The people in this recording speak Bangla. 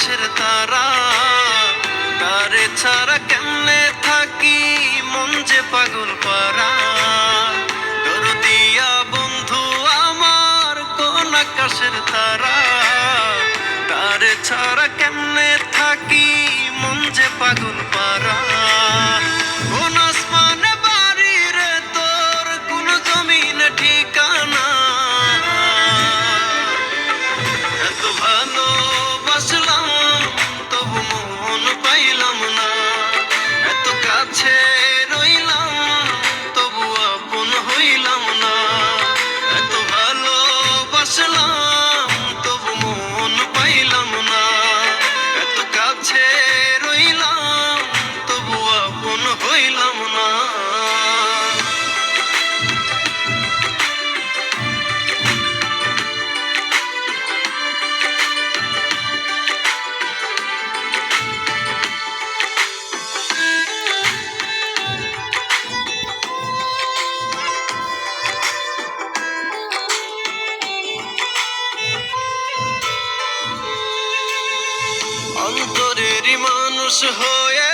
আকাশের তারা, তারে ছাড়া কেমনে থাকি? মন যে পাগল পারা। দরদিয়া বন্ধু আমার, কোন আকাশের তারা? তারে ছাড়া কেমনে থাকি? মন যে পাগল পারা। অন্তরেরই মানুষ হয়ে